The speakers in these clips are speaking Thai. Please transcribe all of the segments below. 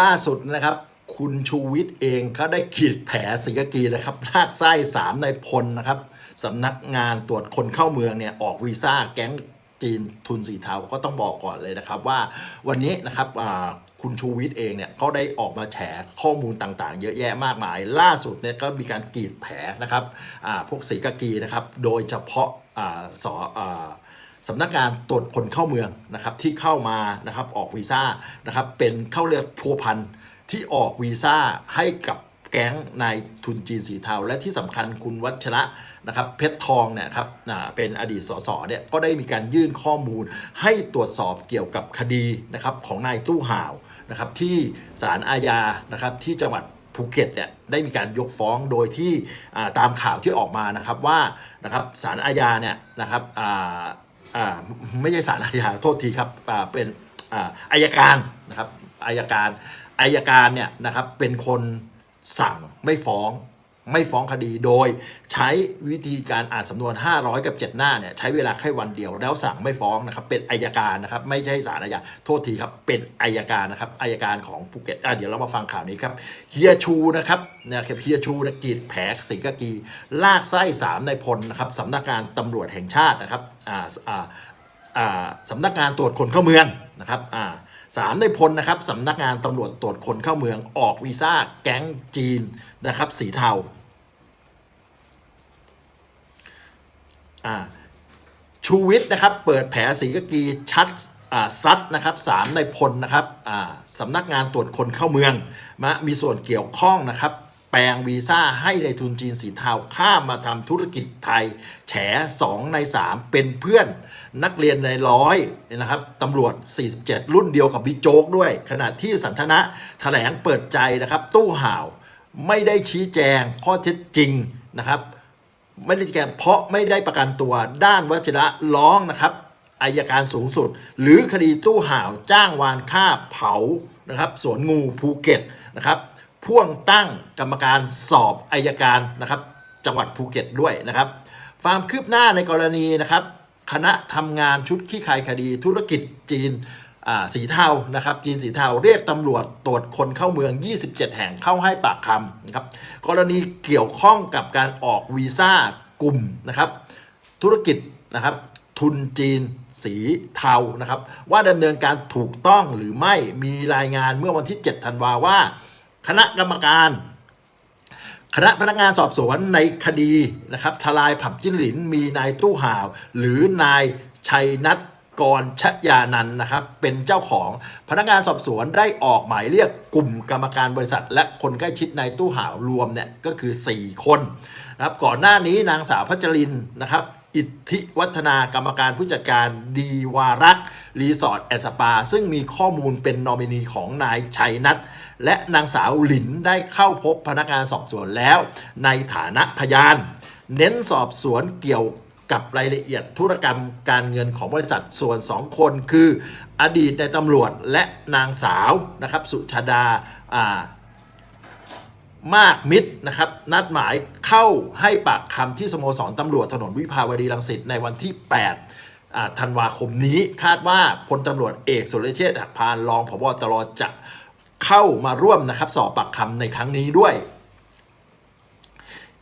ล่าสุดนะครับ คุณชูวิทย์เองก็ได้ขีดแผลสีกกีนะครับลากไส้สามในพลนะครับสำนักงานตรวจคนเข้าเมืองเนี่ยออกวีซ่าแก๊งจีนทุนสีเทาก็ต้องบอกก่อนเลยนะครับว่าวันนี้นะครับคุณชูวิทย์เองเนี่ยก็ได้ออกมาแฉข้อมูลต่างๆ เยอะแยะมากมาย ล่าสุดเนี่ยก็มีการกรีดแผลนะครับพวกสีกกีนะครับโดยเฉพาะอาสออ สำนักงานตรวจคนเข้าเมืองนะครับที่เข้ามานะครับออกวีซ่านะครับเป็นเข้าเรียกพัวพันที่ออกวีซ่าให้กับแก๊งนายทุนจีนสีเทา และที่สำคัญคุณวัชระนะครับเพชรทองเนี่ยครับเป็นอดีตสสเนี่ยก็ได้มีการยื่นข้อมูล ให้ตรวจสอบเกี่ยวกับคดีนะครับของนายตู้ห่าวนะครับที่ศาลอาญานะครับที่จังหวัดภูเก็ตเนี่ยได้มีการยกฟ้องโดยที่ตามข่าวที่ออกมานะครับว่านะครับศาลอาญาเนี่ยนะครับ ไม่ใช่ศาลอาญาโทษทีครับเป็นอายการนะครับอายการอายการเนี่ยนะครับเป็นคนสั่งไม่ฟ้อง ไม่ฟ้องคดีโดย ใช้วิธีการอ่านสำนวน 500 กับ 7 หน้าเนี่ยใช้เวลาแค่วันเดียวแล้วสั่งไม่ฟ้องนะครับเป็นอายการนะครับไม่ใช่ศาลอาญาโทษทีครับเป็นอายการนะครับอายการของภูเก็ตอะเดี๋ยวเรามาฟังข่าวนี้ครับเฮียชูนะครับเนี่ยครับเฮียชูนะกีดแผลสิงกากีลากไส้สามในพลนะครับสำนักงานตำรวจแห่งชาตินะครับอ่าอ่าอ่าสำนักงานตรวจคนเข้าเมืองนะครับอ่า สามในพลนะครับสำนักงานตำรวจตรวจคนเข้าเมืองออกวีซ่าแก๊งจีนนะครับสีเทาชูวิทย์นะครับเปิดแผลสีกากีชัดซัดนะครับสามในพลนะครับอ่าสำนักงานตรวจคนเข้าเมืองมามีส่วนเกี่ยวข้องนะครับ แปลงวีซ่าให้ในทุนจีนสีเทาข้ามมาทำธุรกิจไทย แฉ 2 ใน 3 เป็นเพื่อนนักเรียนในร้อยนะครับตำรวจ 47 รุ่นเดียวกับบิ๊กโจ๊กด้วย ขณะที่สันทนะแถลงเปิดใจนะครับ ตู้ห่าวไม่ได้ชี้แจงข้อเท็จจริงนะครับ ไม่ได้แกนเพราะไม่ได้ประกันตัวด้านวัชระร้องนะครับอายการสูงสุด หรือคดีตู้ห่าวจ้างวานฆ่าเผานะครับสวนงูภูเก็ตนะครับ พ่วงตั้งกรรมการสอบอายการนะครับ จังหวัดภูเก็ตด้วยนะครับความคืบหน้าในกรณีนะครับ คณะทำงานชุดขี้คายคดีธุรกิจจีนอ่าสีเทานะครับจีนสีเทาเรียกตำรวจตรวจคนเข้าเมือง 27 แห่งเข้าให้ปากคำนะครับกรณีเกี่ยวข้องกับการออกวีซ่ากลุ่มนะครับ ธุรกิจนะครับทุนจีนสีเทานะครับ ว่าดำเนินการถูกต้องหรือไม่มีรายงานเมื่อวันที่ 7 ธันวาว่า คณะกรรมการ คณะพนักงานสอบสวนในคดีนะครับทลายผับจิ้นหลินมีนายตู้ห่าว หรือนายชัยนัทกรชยานันนะครับ เป็นเจ้าของพนักงานสอบสวนได้ออกหมายเรียกกลุ่มกรรมการบริษัท และคนใกล้ชิดนายตู้ห่าวรวมเนี่ยก็คือ 4 คนนะครับก่อนหน้านี้นางสาวพัชรินนะครับ อิทธิวัฒนากรรมการผู้จัดการดีวารักรีสอร์ทแอนด์สปา ซึ่งมีข้อมูลเป็นนอมินีของนายชัยนัท และนางสาวหลินได้เข้าพบพนักงานสอบสวนแล้ว ในฐานะพยาน เน้นสอบสวนเกี่ยวกับรายละเอียดธุรกรรมการเงินของบริษัทส่วน 2 คนคืออดีตในตำรวจและนางสาวนะครับสุชาดาอ่ามากมิตรนะครับนัดหมายเข้าให้ปากคำที่สโมสรตำรวจถนนวิภาวดีรังสิตในวันที่ 8 ธันวาคมนี้คาดว่าพลตำรวจเอกสุรเชษฐ์หักพานรองผบตรจะ เข้ามาร่วมนะครับสอบปากคำในครั้งนี้ด้วย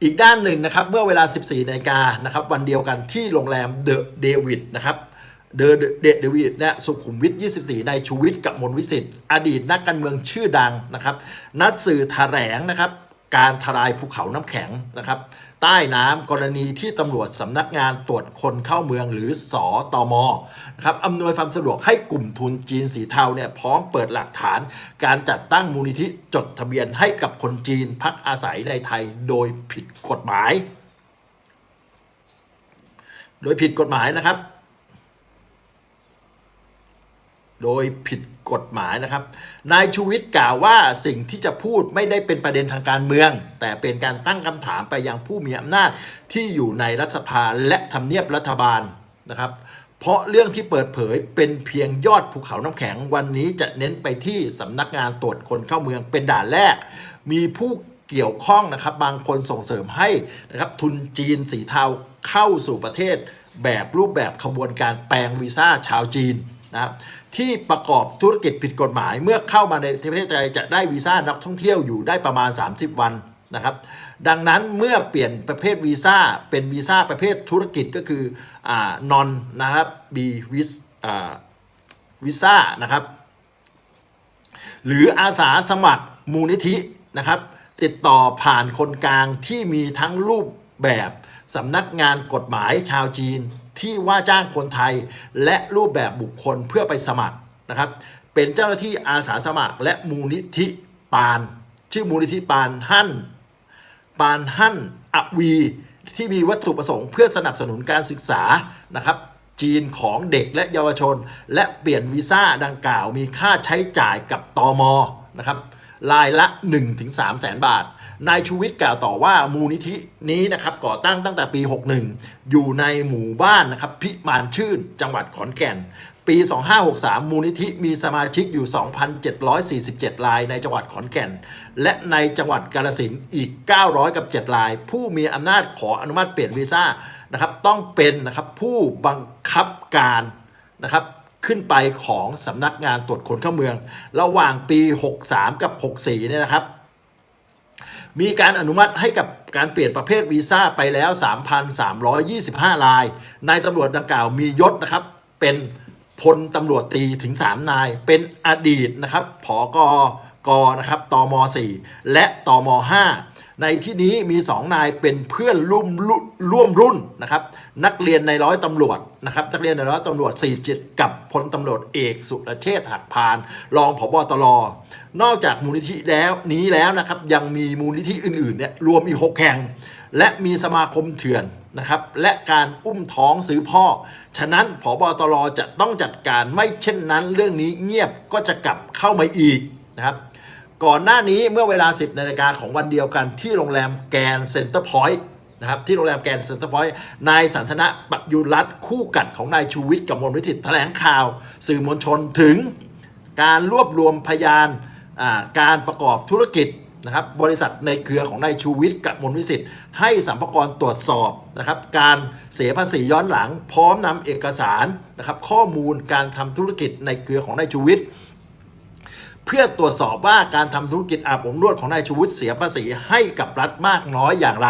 อีกด้านหนึ่งนะครับเมื่อเวลา 14นาฬิกานะครับวันเดียวกันที่โรงแรมเดอะเดวิดนะครับเดอะเดดวิดเนี่ยสุขุมวิท 24 ในชูวิทย์กับมนวิสิทธิ์อดีตนักการเมืองชื่อดังนะครับ นัดสื่อแถลงนะครับ การทลายภูเขาน้ำแข็งนะครับ ใต้น้ำกรณีที่ตำรวจสำนักงานตรวจคนเข้าเมืองหรือสอตมนะครับอำนวยความสะดวกให้กลุ่มทุนจีนสีเทาเนี่ยพร้อมเปิดหลักฐาน การจัดตั้งมูลนิธิจดทะเบียนให้กับคนจีนพักอาศัยในไทยโดยผิดกฎหมาย โดยผิดกฎหมายนะครับ โดยผิดกฎหมายนะครับ นายชูวิทย์กล่าวว่าสิ่งที่จะพูดไม่ได้เป็นประเด็นทางการเมือง แต่เป็นการตั้งคำถามไปยังผู้มีอำนาจที่อยู่ในรัฐสภาและทำเนียบรัฐบาลนะครับ เพราะเรื่องที่เปิดเผยเป็นเพียงยอดภูเขาน้ำแข็งวันนี้จะเน้นไปที่สำนักงานตรวจคนเข้าเมืองเป็นด่านแรก มีผู้เกี่ยวข้องนะครับ บางคนส่งเสริมให้นะครับทุนจีนสีเทาเข้าสู่ประเทศ แบบรูปแบบขบวนการแปลงวีซ่าชาวจีน นะครับที่ประกอบธุรกิจผิดกฎหมาย เมื่อเข้ามาในประเทศไทยจะได้วีซ่านักท่องเที่ยวอยู่ได้ประมาณ 30 วันนะครับดังนั้นเมื่อเปลี่ยนประเภทวีซ่าเป็นวีซ่าประเภทธุรกิจก็คืออ่านอนนะครับ B วิสอ่าวีซ่านะครับหรืออาสาสมัครมูลนิธินะครับ ติดต่อผ่านคนกลางที่มีทั้งรูปแบบสำนักงานกฎหมายชาวจีน ที่ว่าจ้างคนไทยและรูปแบบบุคคลเพื่อไปสมัครนะครับ เป็นเจ้าหน้าที่อาสาสมัคร และมูลนิธิปาน ชื่อมูลนิธิปานหั่นปานหั่นอวีที่มีวัตถุประสงค์เพื่อสนับสนุนการศึกษานะครับ จีนของเด็กและเยาวชน และเปลี่ยนวีซ่าดังกล่าว มีค่าใช้จ่ายกับตอมนะครับรายละ 1-3แสนบาท นายชูวิทย์กล่าวต่อว่ามูลนิธินี้นะครับก่อตั้งตั้งแต่ปี 61 อยู่ในหมู่บ้านนะครับพิมานชื่นจังหวัดขอนแก่น ปี 2563 มูลนิธิมีสมาชิกอยู่ 2,747 รายในจังหวัดขอนแก่น และในจังหวัดกาฬสินอีก 900 กับ 7 ราย ผู้มีอำนาจขออนุมัติเปลี่ยนวีซ่านะครับต้องเป็นนะครับผู้บังคับการนะครับขึ้นไปของสำนักงานตรวจคนเข้าเมือง ระหว่างปี 63 กับ 64เนี่ยนะครับ มีการอนุมัติให้กับการเปลี่ยนประเภทวีซ่าไปแล้ว 3,325 ราย นายตำรวจดังกล่าวมียศนะครับ เป็นพลตำรวจตีถึง 3 นาย เป็นอดีตนะครับผอกกนะครับตม 4 และตม 5 ในที่นี้มี 2 นายเป็นเพื่อนร่วมรุ่นร่วมรุ่นนะครับนักเรียนในร้อยตำรวจนะครับนักเรียนในร้อยตำรวจ 47 กับพลตำรวจเอกสุรเชษฐ์หักพาน รองผบตรนอกจากมูลนิธิแล้วนี้แล้วนะครับยังมีมูลนิธิอื่นๆเนี่ยรวมอีก 6 แห่ง และมีสมาคมเถื่อนนะครับและการอุ้มท้องซื้อพ่อ ฉะนั้นผบตรจะต้องจัดการไม่เช่นนั้น เรื่องนี้เงียบก็จะกลับเข้ามาอีกนะครับ ก่อนหน้านี้เมื่อเวลา 10นาฬิกาของวันเดียวกันที่โรงแรมแกรนเซ็นเตอร์พอยต์นะครับที่โรงแรมแกรนเซ็นเตอร์พอยต์นายสันทนะปักยุรัตคู่กัดของนายชูวิทย์กับมลวิทิตแถลงข่าว สื่อมวลชนถึงการรวบรวมพยานการประกอบธุรกิจนะครับบริษัทในเครือของนายชูวิทย์กับมลวิสิทธิ์ให้สัมภากรตรวจสอบนะครับการเสียภาษีย้อนหลัง พร้อมนำเอกสารนะครับข้อมูลการทำธุรกิจในเครือของนายชูวิทย์ เพื่อตรวจสอบว่าการทำธุรกิจอาบอบนวดของนายชูวิทย์เสียภาษีให้กับรัฐมากน้อยอย่างไร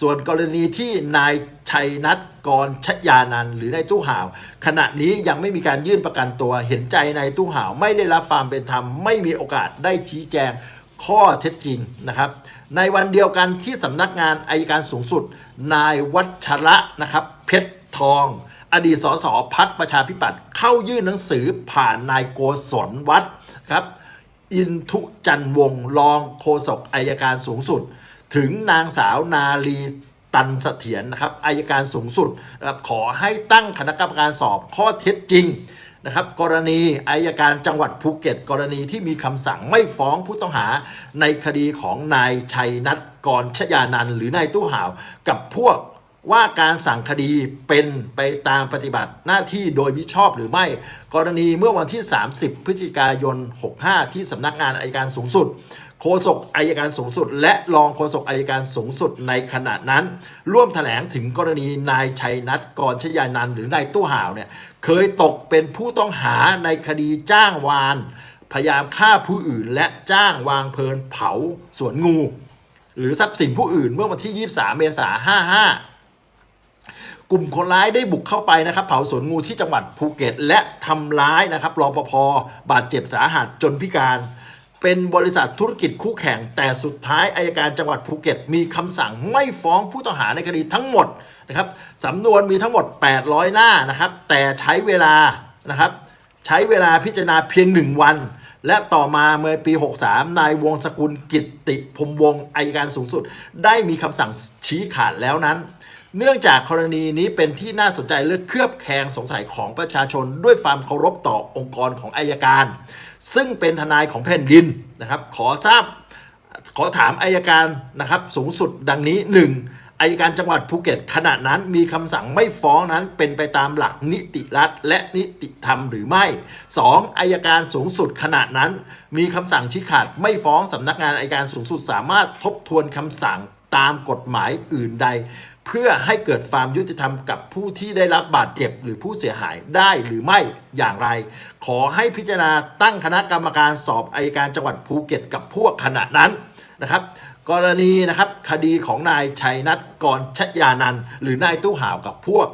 ส่วนกรณีที่นายชัยนัทกรชยานันหรือนายตู้ห่าว ขณะนี้ยังไม่มีการยื่นประกันตัวเห็นใจนายตู้ห่าวไม่ได้รับความเป็นธรรม ไม่มีโอกาสได้ชี้แจงข้อเท็จจริงนะครับในวันเดียวกันที่สำนักงานอายการสูงสุด นายวัชระนะครับ เพชรทอง อดีตสสพักประชาธิปัตย์เข้ายื่นหนังสือผ่านนายโกศลวัฒน์ครับ อินทุจันทร์วงรองโฆษกอายการสูงสุด ถึงนางสาวนาลีตันเสถียรนะครับอายการสูงสุดนะครับขอให้ตั้งคณะกรรมการสอบข้อเท็จจริงนะครับกรณีอายการจังหวัดภูเก็ต กรณีที่มีคำสั่งไม่ฟ้องผู้ต้องหาในคดีของนายชัยนัทกรชยานันหรือนายตู้ห่าว กับพวก ว่าการสั่งคดีเป็นไปตามปฏิบัติหน้าที่โดยมิชอบหรือไม่ กรณีเมื่อวันที่ 30 พฤศจิกายน 65 ที่สำนักงานอายการสูงสุดโฆษกอายการสูงสุด และรองโฆษกอายการสูงสุดในขณะนั้น ร่วมแถลงถึงกรณีนายชัยนัทกรชยานันหรือนายตู้ห่าวเนี่ยเคยตกเป็นผู้ต้องหาในคดีจ้างวาน พยายามฆ่าผู้อื่นและจ้างวางเพลินเผาสวนงู หรือทรัพย์สินผู้อื่นเมื่อวันที่ 23 เมษายน55 กลุ่มคนร้ายได้บุกเข้าไปนะครับ เผาสวนงูที่จังหวัดภูเก็ต และทำร้ายนะครับรอปภบาดเจ็บสาหัสจนพิการ เป็นบริษัทธุรกิจคู่แข่ง แต่สุดท้ายอายการจังหวัดภูเก็ต มีคำสั่งไม่ฟ้องผู้ต้องหาในคดีทั้งหมดนะครับสำนวนมีทั้งหมด 800 หน้านะครับ แต่ใช้เวลานะครับ ใช้เวลาพิจารณาเพียงหนึ่งวันและต่อมาเมื่อปี 63 นายวงศกุลกิตติพมวงอายการสูงสุด ได้มีคำสั่งชี้ขาดแล้วนั้น เนื่องจากกรณีนี้เป็นที่น่าสนใจและเคลือบแคลงสงสัยของประชาชน ด้วยความเคารพต่อองค์กรของอายการ ซึ่งเป็นทนายของแผ่นดินนะครับ ขอทราบขอถามอายการนะครับสูงสุดดังนี้ 1. อายการจังหวัดภูเก็ตขณะนั้นมีคำสั่งไม่ฟ้องนั้นเป็นไปตามหลักนิติรัฐและนิติธรรมหรือไม่ 2. อายการสูงสุดขณะนั้น มีคำสั่งชี้ขาดไม่ฟ้องสำนักงานอายการสูงสุดสามารถทบทวนคำสั่งตามกฎหมายอื่นใด เพื่อให้เกิดความยุติธรรมกับผู้ที่ได้รับบาดเจ็บหรือผู้เสียหายได้หรือไม่อย่างไร ขอให้พิจารณาตั้งคณะกรรมการสอบอายการจังหวัดภูเก็ตกับพวกขณะนั้นนะครับ กรณีนะครับคดีของนายชัยนัทกรชยานันหรือนายตู้ห่าวกับพวก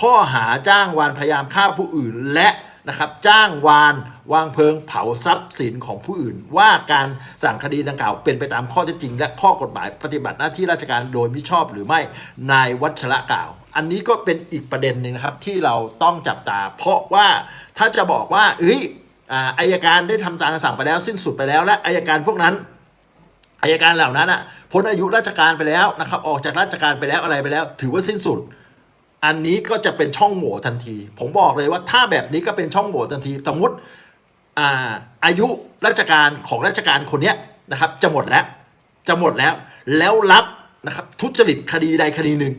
ข้อหาจ้างวานพยายามฆ่าผู้อื่นและ นะครับจ้างวานวางเพลิงเผาทรัพย์สินของผู้อื่น ว่าการสั่งคดีดังกล่าวเป็นไปตามข้อเท็จจริง และข้อกฎหมายปฏิบัติหน้าที่ราชการโดยมิชอบหรือไม่นายวัชระกล่าว อันนี้ก็เป็นอีกประเด็นหนึ่งนะครับที่เราต้องจับตา เพราะว่าถ้าจะบอกว่าเอ้ยอายการได้ทำการสั่งไปแล้ว สิ้นสุดไปแล้ว และอายการพวกนั้นอายการเหล่านั้นอะพ้นอายุราชการไปแล้วนะครับออกจากราชการไปแล้วอะไรไปแล้ว ถือว่าสิ้นสุด อันนี้ก็จะเป็นช่องโหว่ทันที ผมบอกเลยว่าถ้าแบบนี้ก็เป็นช่องโหว่ทันที สมมติอ่าอายุราชการของราชการคนเนี้ยนะครับ จะหมดแล้ว จะหมดแล้ว แล้วรับนะครับ ทุจริตคดีใดคดีหนึ่ง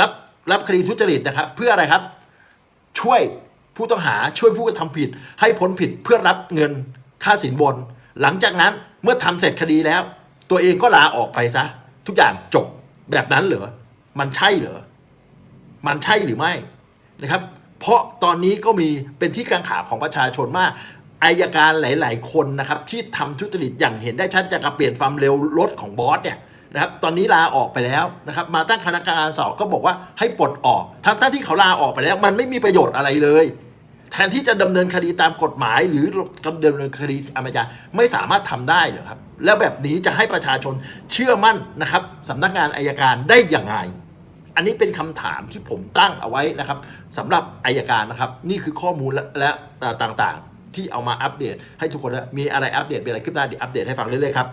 รับรับคดีทุจริตนะครับ เพื่ออะไรครับ ช่วยผู้ต้องหาช่วยผู้กระทำผิด ให้พ้นผิดเพื่อรับเงินค่าสินบน หลังจากนั้นเมื่อทำเสร็จคดีแล้ว ตัวเองก็ลาออกไปซะ ทุกอย่างจบแบบนั้นเหรอมันใช่เหรอ มันใช่หรือไม่นะครับ เพราะตอนนี้ก็มีเป็นที่กังขาของประชาชนมากอายการหลาย ๆ คนนะครับที่ทำทุจริตอย่างเห็นได้ชัดจากการเปลี่ยนความเร็วรถของบอสเนี่ยนะครับตอนนี้ลาออกไปแล้วนะครับมาตั้งคณะกรรมการสอบก็บอกว่าให้ปลดออกทั้งทั้งที่เขาลาออกไปแล้ว มันไม่มีประโยชน์อะไรเลย แทนที่จะดำเนินคดีตามกฎหมาย หรือดำเนินคดีอาญาไม่สามารถทำได้เหรอครับ แล้วแบบนี้จะให้ประชาชนเชื่อมั่นนะครับสำนักงานอายการได้อย่างไร อันนี้เป็นคำถามที่ผมตั้งเอาไว้นะครับสำหรับอายการนะครับ นี่คือข้อมูลและและต่างๆ ที่เอามาอัปเดต ให้ทุกคนนะมีอะไรอัปเดตมีอะไรขึ้นหน้าเดี๋ยวอัปเดตให้ฟังเรื่อยๆครับ